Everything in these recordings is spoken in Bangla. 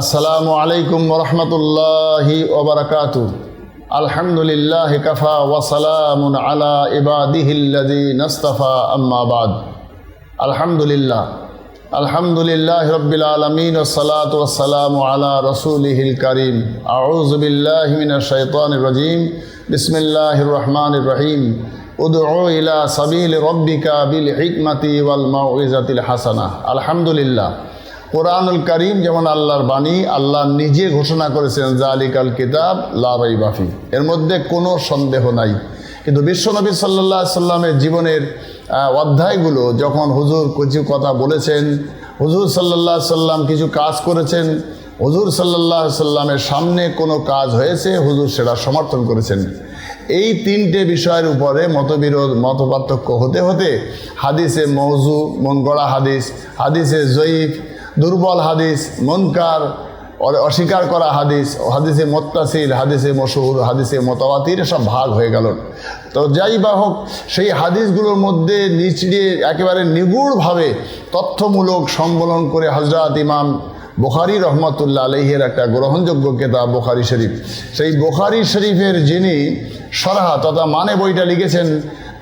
আসসালামু আলাইকুম রহমতুল্লাহি ওবরাকাতু আলহামদুলিল্লাহ কাফা ওয়াসালামুন আলা ইবাদিহিল্লাদি নস্তফা আম্মাবাদ আলহামদুলিল্লাহ। আলহামদুলিল্লাহ রব্বিল আলমিন ওসালাত ওসালাম আলা রসুলিহিল করিম। আউজবিল্লাহ মিনাশ শাইতানির রাজিম। বিসমিল্লাহির রহমানির রহিম। উদউ ইলা সাবিল রব্বিকা বিল হিকমাতি ওয়াল মাউইজাতিল হাসানা। আলহামদুলিল্লাহ। কোরআনুল করিম যেমন আল্লাহর বাণী, আল্লাহ নিজে ঘোষণা করেছেন, জালিকাল কিতাব লাবাই বাফি এর মধ্যে কোনো সন্দেহ নাই। কিন্তু বিশ্বনবী সাল্লাহ সাল্লামের জীবনের অধ্যায়গুলো যখন হুজুর কিছু কথা বলেছেন, হুজুর সাল্লাহ সাল্লাম কিছু কাজ করেছেন, হুজুর সাল্লাহ সাল্লামের সামনে কোনো কাজ হয়েছে, হুজুর সেটা সমর্থন করেছেন। এই তিনটে বিষয়ের উপরে মতবিরোধ, মতপার্থক্য হতে হতে হাদিসে মৌজু মন গড়া হাদিস, হাদিসে জয়ীফ দুর্বল হাদিস, মনকার অস্বীকার করা হাদিস, হাদিসে মোত্তাসিল, হাদিসে মশহুর হাদিসে মতাবাতির সব ভাগ হয়ে গেল। তো যাই বা হোক, সেই হাদিসগুলোর মধ্যে নিচড়িয়ে একেবারে নিগুড়ভাবে তথ্যমূলক সম্বলন করে হজরত ইমাম বোখারি রহমতুল্লাহ আলহের একটা গ্রহণযোগ্য কেতাব বোখারি শরীফ। সেই বোখারি শরীফের যিনি সরাহা তথা মানে বইটা লিখেছেন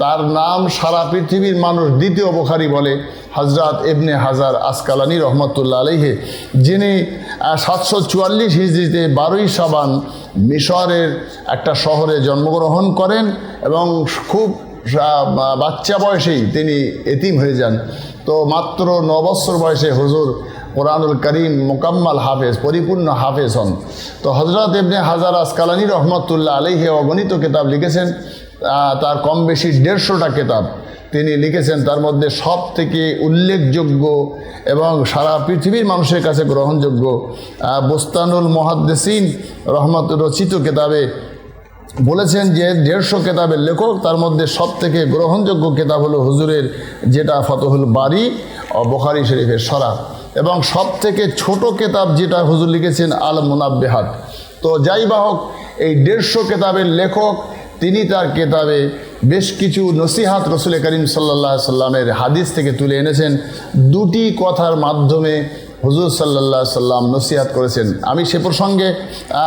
তার নাম সারা পৃথিবীর মানুষ দ্বিতীয় বোখারি বলে। হজরত ইবনে হাজার আসকালানি রহমতুল্লাহ আলহে যিনি সাতশো চুয়াল্লিশ হিজড়িতে বারোই সাবান মিশরের একটা শহরে জন্মগ্রহণ করেন এবং খুব বাচ্চা বয়সেই তিনি এতিম হয়ে যান। তো মাত্র ন বয়সে হুজুর কোরআনুল করিম মোকাম্মাল হাফেজ, পরিপূর্ণ হাফেজ হন। তো হজরত ইবনে হাজার আসকালানি রহমতুল্লাহ আলহে অগণিত কিতাব লিখেছেন। তার কম বেশি দেড়শোটা কিতাব তিনি লিখেছেন, তার মধ্যে সব থেকে উল্লেখযোগ্য এবং সারা পৃথিবীর মানুষের কাছে গ্রহণযোগ্য বোস্তানুল মহাদ্দেসিন রহমত রচিত কেতাবে বলেছেন যে দেড়শো কেতাবের লেখক, তার মধ্যে সব থেকে গ্রহণযোগ্য কেতাব হলো হুজুরের যেটা ফতহুল বাড়ি ও বখারি শরীফের সরা এবং সব থেকে ছোট কেতাব যেটা হুজুর লিখেছেন আল মুনাব্বেহাত তো যাই বা হোক, এই দেড়শো কেতাবের লেখক তিনি তার কেতাবে বেশ কিছু নসিহাত রসুল করিম সাল্লাহ সাল্লামের হাদিস থেকে তুলে এনেছেন। দুটি কথার মাধ্যমে হুজুর সাল্লাহ সাল্লাম নসিহাত করেছেন। আমি সে প্রসঙ্গে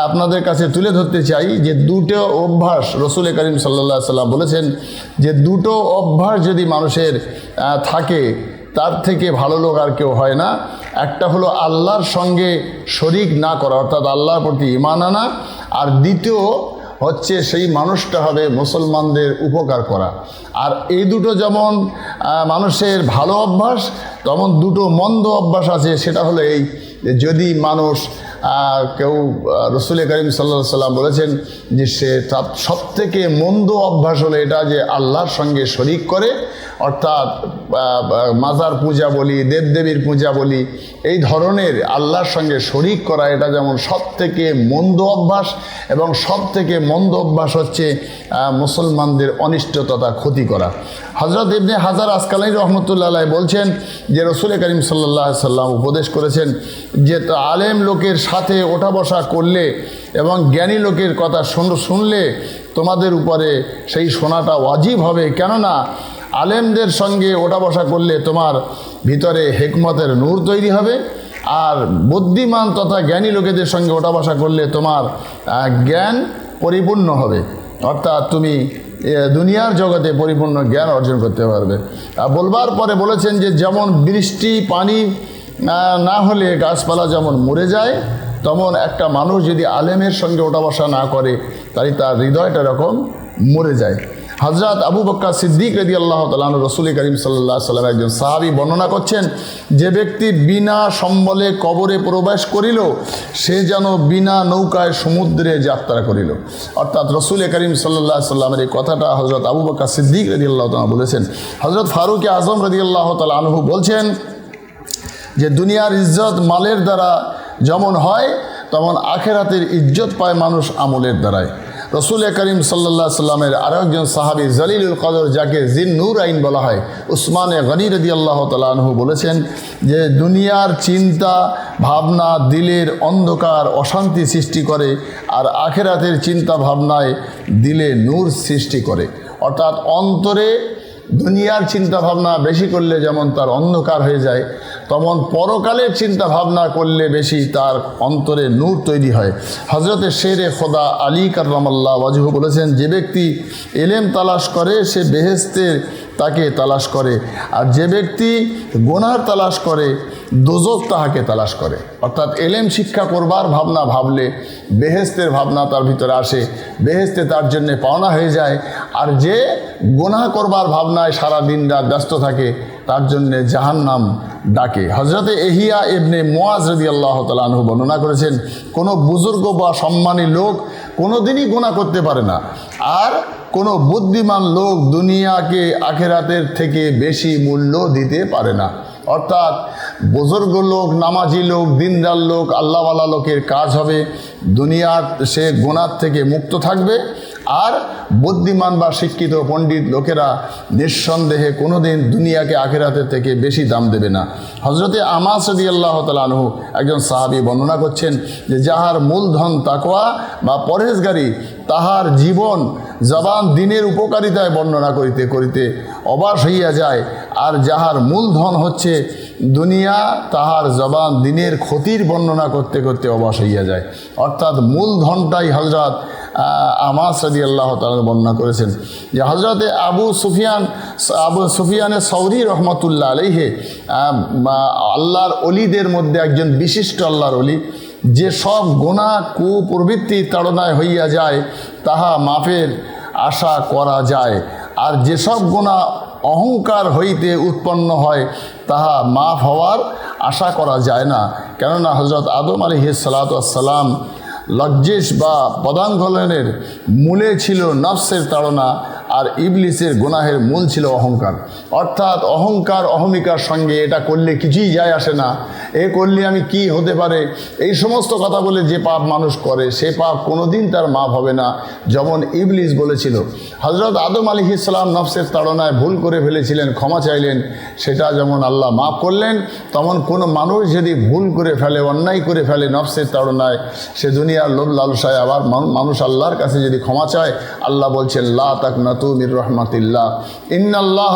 আপনাদের কাছে তুলে ধরতে চাই যে দুটো অভ্যাস রসুল করিম সাল্লাহ সাল্লাম বলেছেন যে দুটো অভ্যাস যদি মানুষের থাকে, তার থেকে ভালো লোক আর কেউ হয় না। একটা হলো আল্লাহর সঙ্গে শরিক না করা, অর্থাৎ আল্লাহর প্রতি ইমান আনা। আর দ্বিতীয় হচ্ছে সেই মানুষটা হবে মুসলমানদের উপকার করা। আর এই দুটো যেমন মানুষের ভালো অভ্যাস, তেমন দুটো মন্দ অভ্যাস আছে, সেটা হলো এই যদি মানুষ কেউ রসুল করিম সাল্লা সাল্লাম বলেছেন যে সে সব থেকে মন্দ অভ্যাস হলো এটা যে আল্লাহর সঙ্গে শরিক করে, অর্থাৎ মাজার পূজা বলি, দেবদেবীর পূজা বলি, এই ধরনের আল্লাহর সঙ্গে শরিক করা এটা যেমন সব থেকে মন্দ অভ্যাস এবং সব থেকে মন্দ অভ্যাস হচ্ছে মুসলমানদের অনিষ্ট তথা ক্ষতি করা। হজরত ইবনে হাজার আসকালাই রহমতুল্লাহ বলছেন যে রসুল করিম সাল্লাহ সাল্লাম উপদেশ করেছেন যে আলেম লোকের সাথে ওঠা বসা করলে এবং জ্ঞানী লোকের কথা শুন- শুনলে তোমাদের উপরে সেই শোনাটা ওয়াজিব হবে। কেননা আলেমদের সঙ্গে ওঠা বসা করলে তোমার ভিতরে হেকমতের নূর তৈরি হবে আর বুদ্ধিমান তথা জ্ঞানী লোকেদের সঙ্গে ওঠা বসা করলে তোমার জ্ঞান পরিপূর্ণ হবে। অর্থাৎ তুমি দুনিয়ার জগতে পরিপূর্ণ জ্ঞান অর্জন করতে পারবে। আর বলবার পরে বলেছেন যে, যেমন বৃষ্টি, পানি, না হলে গাছপালা যেমন মরে যায়, তেমন একটা মানুষ যদি আলেমের সঙ্গে ওঠা বসা না করে তাই তার হৃদয়টা এরকম মরে যায়। হজরত আবু বক্কা সিদ্দিক রদি আল্লাহ তালন রসুল করিম সাল্লাহ সাল্লাম একজন সাহাবি বর্ণনা করছেন, যে ব্যক্তি বিনা সম্বলে কবরে প্রবেশ করিল, সে যেন বিনা নৌকায় সমুদ্রে যাত্রা করিল। অর্থাৎ রসুল করিম সাল্লাহ সাল্লামের এই কথাটা হজরত আবু বক্কা সিদ্দিক রদি আল্লাহ তালা বলেছেন। হজরত ফারুক আজম রদি আল্লাহ তালা বলছেন যে, দুনিয়ার ইজ্জত মালের দ্বারা যেমন হয়, তেমন আখেরাতের ইজ্জত পায় মানুষ আমলের দ্বারায়। রসুল করিম সাল্লা সাল্লামের আরও একজন সাহাবি জলিলুল কদর, যাকে জিন নূর আইন বলা হয়, উসমানে গনি রদি আল্লাহ তালহু বলেছেন যে দুনিয়ার চিন্তা, ভাবনা, দিলের অন্ধকার, অশান্তি সৃষ্টি করে আর আখেরাতের চিন্তা ভাবনায় দিলে নূর সৃষ্টি করে। অর্থাৎ অন্তরে দুনিয়ার চিন্তা ভাবনা বেশি করলে যেমন তার অন্ধকার হয়ে যায়, তেমন পরকালের চিন্তা ভাবনা করলে বেশি তার অন্তরে নূর তৈরি হয়। হজরতে শেরে খোদা আলী কার্লামাল্লা ওয়াজহু বলেছেন, যে ব্যক্তি এলেম তালাশ করে, সে বেহেস্তের তাকে তালাশ করে। আর যে ব্যক্তি গোনার তালাশ করে দোজক তাহাকে তালাশ করে। অর্থাৎ এলেম শিক্ষা করবার ভাবনা ভাবলে বেহেস্তের ভাবনা তার ভিতরে আসে। বেহেস্তে তার জন্য পাওনা হয়ে যায়। আর যে গোনা করবার ভাবনায় সারা দিন রাত ব্যস্ত থাকে, তার জন্যে জাহান্নাম ডাকে। হজরতে এহিয়া এবনে মোয়াজ রদি আল্লাহ তালু বর্ণনা করেছেন, কোনো বুজুর্গ বা সম্মানী লোক কোনো দিনই গোনা করতে পারে না। আর কোনো বুদ্ধিমান লোক দুনিয়াকে, আখেরাতের থেকে বেশি মূল্য দিতে পারে না। অর্থাৎ বুজুর্গ লোক, নামাজি লোক, দিনদার লোক, আল্লাহওয়ালা লোকের কাজ হবে। দুনিয়ার সে গোনার থেকে মুক্ত থাকবে। আর বুদ্ধিমান বা শিক্ষিত পণ্ডিত লোকেরা নিঃসন্দেহে কোনোদিন দুনিয়াকে আখেরাতের থেকে বেশি দাম দেবে না। হজরতে আমাস রদি আল্লাহ তালু একজন সাহাবি বর্ণনা করছেন যে, যাহার মূলধন তাকোয়া বা পরহেজগারী, তাহার জীবন জবান দিনের উপকারিতায় বর্ণনা করিতে করিতে অবাস হইয়া যায়। আর যাহার মূলধন হচ্ছে দুনিয়া, তাহার জবান দিনের ক্ষতির বর্ণনা করতে করতে অবাস হইয়া যায়। অর্থাৎ মূলধনটাই হজরত আমাস রাজি আল্লাহ তালা বর্ণনা করেছেন যে হজরতে আবু সুফিয়ান, আবু সুফিয়ানের সৌরি রহমতুল্লাহ আলহে আল্লাহর অলিদের মধ্যে একজন বিশিষ্ট আল্লাহর অলি, যে সব গোনা কুপ্রবৃত্তি তাড়নায় হইয়া যায়, তাহা মাফের আশা করা যায়। আর যেসব গোনা অহংকার হইতে উৎপন্ন হয়, তাহা মাফ হওয়ার আশা করা যায় না। কেননা হজরত আদম আলী সালাতাম লজ্জেশ বা পদাঙ্গলনের মূলে ছিল নফসের তাড়না আর ইবলিসের গোনাহের মূল ছিল অহংকার। অর্থাৎ অহংকার অহমিকার সঙ্গে এটা করলে কিছুই যায় আসে না। এ করলে আমি কি হতে পারে? এই সমস্ত কথা বলে যে পাপ মানুষ করে, সে পাপ কোনোদিন তার মাপ হবে না, যেমন ইবলিস বলেছিল। হজরত আদম আলী ইসলাম নফসের তাড়নায় ভুল করে ফেলেছিলেন, ক্ষমা চাইলেন, সেটা যেমন আল্লাহ মাফ করলেন, তেমন কোনো মানুষ যদি ভুল করে ফেলে, অন্যায় করে ফেলে নফসের তাড়নায়, সে দুনিয়ার লোভ লালসায় আবার মানুষ আল্লাহর কাছে যদি ক্ষমা চায়, আল্লাহ বলছেন, লা তাক নাতুমির রহমাতিল্লাহ ইন্নাল্লাহ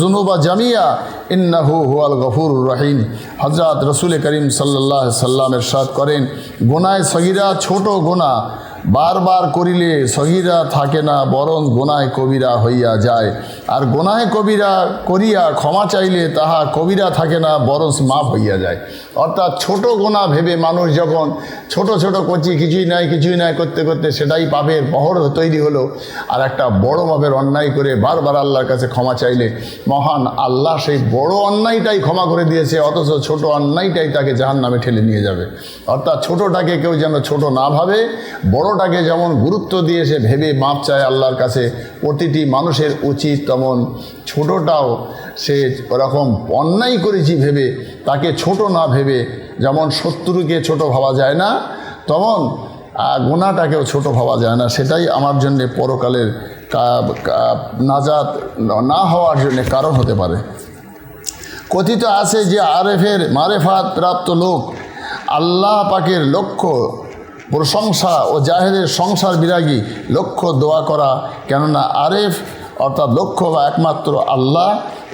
জুনুবা জামিয়া ইন্নাহু হুয়াল গফুর রহিম হযরত রাসূল করিম আলাইহি সাল্লাম ইরশাদ করেন গোনায় সগীরা ছোট গোনা বারবার করিলে সগীরা থাকে না বরং গোনায় কবিরা হইয়া যায় আর গোনায় কবিরা করিয়া ক্ষমা চাইলে তাহা কবিরা থাকে না বরস মাপ হইয়া যায়। অর্থাৎ ছোট গোনা ভেবে মানুষ যখন ছোট ছোট করছি কিছুই নাই কিছুই নাই করতে করতে সেটাই পাপের বহর তৈরি হলো, আর একটা বড় মাপের অন্যায় করে বারবার আল্লাহর কাছে ক্ষমা চাইলে মহান আল্লাহ সেই বড় অন্যায়টাই ক্ষমা করে দিয়েছে, অথচ ছোট অন্যায়টাই তাকে জাহান নামে ঠেলে নিয়ে যাবে। অর্থাৎ ছোটটাকে কেউ যেন ছোট না ভাবে, বড়টাকে যেমন গুরুত্ব দিয়ে সে ভেবে মাপ চায় আল্লাহর কাছে প্রতিটি মানুষের উচিত তেমন ছোটটাও সে ওরকম অন্যায় করেছি ভেবে, তাকে ছোট না ভেবে, যেমন শত্রুকে ছোট ভাবা যায় না, তেমন গোনাটাকেও ছোট ভাবা যায় না। সেটাই আমার জন্যে পরকালের নাজাত না হওয়ার জন্য কারণ হতে পারে। কথিত আছে যে আরেফের মারেফাত প্রাপ্ত লোক আল্লাহ পাকের লক্ষ্য প্রশংসা ও জাহেদের সংসার বিরাগী লক্ষ্য দোয়া করা, কেননা আরেফ অর্থাৎ লক্ষ্য বা একমাত্র আল্লাহ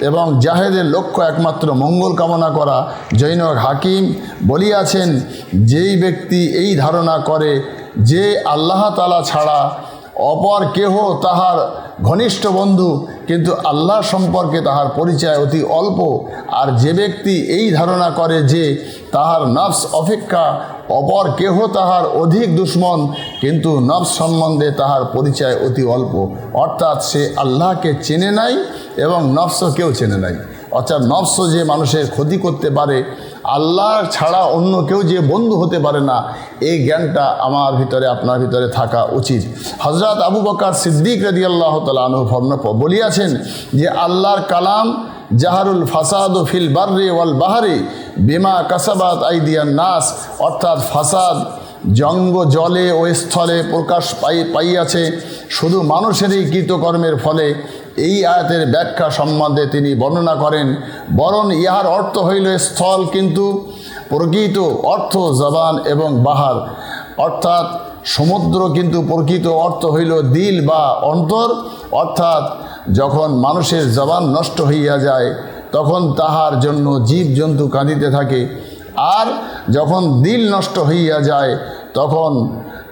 এবং জাহেদের লক্ষ্য একমাত্র মঙ্গল কামনা করা। জৈনক হাকিম বলিয়াছেন, যেই ব্যক্তি এই ধারণা করে যে আল্লাহ তালা ছাড়া অপর কেহ তাহার ঘনিষ্ঠ বন্ধু, কিন্তু আল্লাহ সম্পর্কে তাহার পরিচয় অতি অল্প, আর যে ব্যক্তি এই ধারণা করে যে তাহার নফস অপেক্ষা অপর কেহ তাহার অধিক দুশ্মন, কিন্তু নফস সম্বন্ধে তাহার পরিচয় অতি অল্প। অর্থাৎ সে আল্লাহকে চেনে নাই এবং নফসকেও চেনে নাই। অর্থাৎ নফস যে মানুষের ক্ষতি করতে পারে, আল্লাহ ছাড়া অন্য কেউ যে বন্ধু হতে পারে না, এই জ্ঞানটা আমার ভিতরে, আপনার ভিতরে থাকা উচিত। হজরত আবু বকার সিদ্দিক রদি আল্লাহ তালু বলিয়াছেন যে, আল্লাহর কালাম জাহারুল ফাসাদ ও ফিল বার্রে ওয়াল বাহারে বিমা কাসাবাত আইদিয়ান নাস। অর্থাৎ ফাসাদ জঙ্গ, জলে ও স্থলে প্রকাশ পাই, পাইয়াছে। শুধু মানুষেরই কৃতকর্মের ফলে এই আয়াতের ব্যাখ্যা সম্বন্ধে তিনি বর্ণনা করেন, বরং ইহার অর্থ হইল স্থল কিন্তু প্রকৃত অর্থ জবান এবং বাহার। অর্থাৎ সমুদ্র কিন্তু প্রকৃত অর্থ হইল দিল বা অন্তর। অর্থাৎ যখন মানুষের জবান নষ্ট হইয়া যায়, তখন তাহার জন্য জীব জন্তু কাঁদিতে থাকে। আর যখন দিল নষ্ট হইয়া যায়, তখন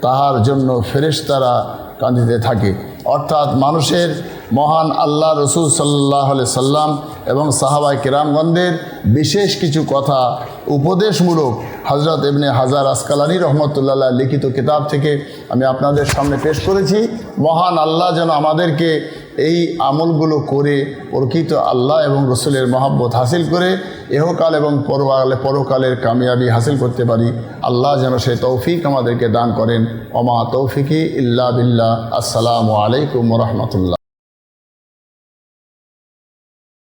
তাহার জন্য ফেরেশতারা কাঁদিতে থাকে। অর্থাৎ মানুষের মহান আল্লাহ রসুল সাল্লাহ সাল্লাম এবং সাহাবাই কেরামগঞ্জের বিশেষ কিছু কথা উপদেশমূলক হজরত এমনি হাজার আসকালানি রহমতুল্লাহ লিখিত কিতাব থেকে আমি আপনাদের সামনে পেশ করেছি। মহান আল্লাহ যেন আমাদেরকে এই আমলগুলো করে প্রকৃত আল্লাহ এবং রসুলের মহাব্বত হাসিল করে এহকাল এবং পরকালে পরকালের কামিয়াবি হাসিল করতে পারি। আল্লাহ যেন সে তৌফিক আমাদেরকে দান করেন। অমা তৌফিকি ইল্লা বিল্লা আসসালামু আলাইকুম রহমতুল্লাহ।